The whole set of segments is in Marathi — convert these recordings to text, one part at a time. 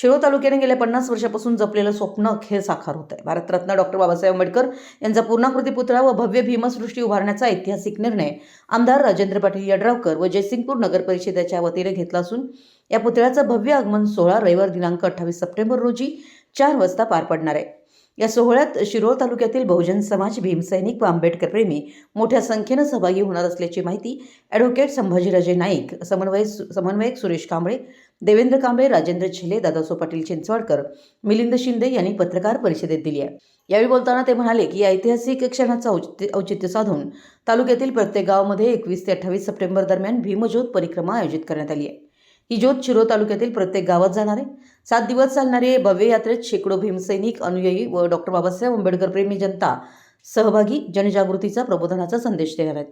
शिरोळ तालुक्याने गेल्या पन्नास वर्षापासून जपलेलं स्वप्न अखेर साकार होत आहे भारतरत्न डॉक्टर बाबासाहेब आंबेडकर यांचा पूर्णाकृती पुतळा व भव्य भीमसृष्टी उभारण्याचा ऐतिहासिक निर्णय आमदार राजेंद्र पाटील यड्रावकर व जयसिंगपूर नगर परिषदेच्या वतीने घेतला असून या पुतळ्याचं भव्य आगमन सोहळा रविवार दिनांक अठ्ठावीस सप्टेंबर रोजी चार वाजता पार पडणार आहे. या सोहळ्यात शिरोळ तालुक्यातील बहुजन समाज भीमसैनिक व आंबेडकर प्रेमी मोठ्या संख्येनं सहभागी होणार असल्याची माहिती ॲडव्होकेट संभाजीराजे नाईक समन्वय समन्वयक सुरेश कांबळे देवेंद्र कांबळे राजेंद्र छिले दादासो पाटील चिंचवाडकर मिलिंद शिंदे यांनी पत्रकार परिषदेत दिली आहे. यावेळी बोलताना ते म्हणाले की या ऐतिहासिक क्षणाचं औचित्य औचित्य साधून तालुक्यातील प्रत्येक गावामध्ये एकवीस ते अठ्ठावीस सप्टेंबर दरम्यान भीमज्योत परिक्रमा आयोजित करण्यात आली आहे. ही ज्योत शिरो तालुक्यातील प्रत्येक गावात जाणारे सात दिवस चालणारे भव्य यात्रेत शेकडो भीमसैनिक अनुयायी व डॉक्टर बाबासाहेब आंबेडकर प्रेमी जनता सहभागी जनजागृतीचा प्रबोधनाचा संदेश देणार आहेत.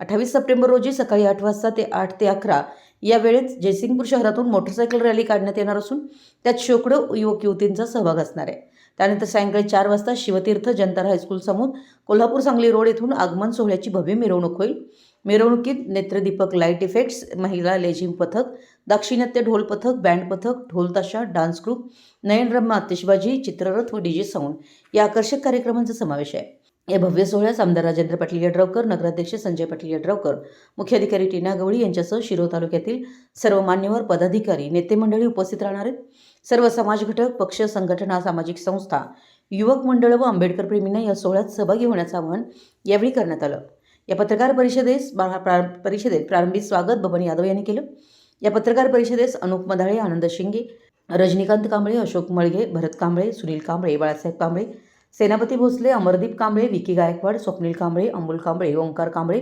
अठ्ठावीस सप्टेंबर रोजी सकाळी आठ वाजता ते आठ ते अकरा या वेळेत जयसिंगपूर शहरातून मोटरसायकल रॅली काढण्यात येणार असून त्यात शेकडो युवक युवतींचा सहभाग असणार आहे. त्यानंतर सायंकाळी चार वाजता शिवतीर्थ जनता हायस्कूल समोर कोल्हापूर सांगली रोड येथून आगमन सोहळ्याची भव्य मिरवणूक होईल. मिरवणुकीत नेत्रदीपक लाइट इफेक्ट्स महिला लेझिम पथक दाक्षिणात्य ढोल पथक बँड पथक ढोलताशा डान्स ग्रुप नयनरम्मा आतिषबाजी चित्ररथ व डीजे साऊंड या आकर्षक कार्यक्रमांचा समावेश आहे. या भव्य सोहळ्यास आमदार राजेंद्र पाटील यड्रावकर नगराध्यक्ष संजय पाटील यड्रावकर मुख्याधिकारी टीना गवळी यांच्यासह शिरो तालुक्यातील सर्व मान्यवर पदाधिकारी नेते मंडळी उपस्थित राहणार आहेत. सर्व समाज घटक पक्ष संघटना सामाजिक संस्था युवक मंडळ व आंबेडकर प्रेमींना या सोहळ्यात सहभागी होण्याचं आवाहन यावेळी करण्यात आलं. या पत्रकार परिषदेस परिषदेत प्रारंभी स्वागत बबन यादव यांनी केलं. या पत्रकार परिषदेस अनुप मधाळे आनंद शिंगे रजनीकांत कांबळे अशोक मळगे भरत कांबळे सुनील कांबळे बाळासाहेब कांबळे सेनापती भोसले अमरदीप कांबळे विकी गायकवाड स्वप्नील कांबळे अमोल कांबळे ओंकार कांबळे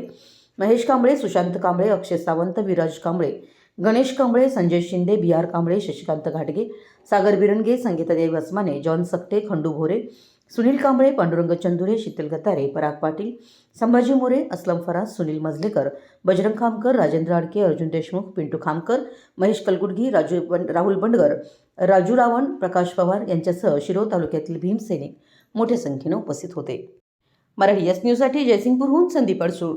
महेश कांबळे सुशांत कांबळे अक्षय सावंत विराज कांबळे गणेश कांबळे संजय शिंदे बी आर कांबळे शशिकांत घाटगे सागर बिरंगे संगीतादेवी वसमाने जॉन सकटे खंडू भोरे सुनील कांबळे पांडुरंग चंदुरे शीतल गतारे पराग पाटील संभाजी मोरे असलम फराज सुनील मजलेकर बजरंग खामकर राजेंद्र आडके अर्जुन देशमुख पिंटू खामकर महेश कलगुडगी राजू राहुल बंडगर राजू रावण प्रकाश पवार यांच्यासह शिरोळ तालुक्यातील भीमसेनिक मोठ्या संख्येनं उपस्थित होते. मराठी एस न्यूजसाठी जयसिंगपूरहून संदीप अडसूळ.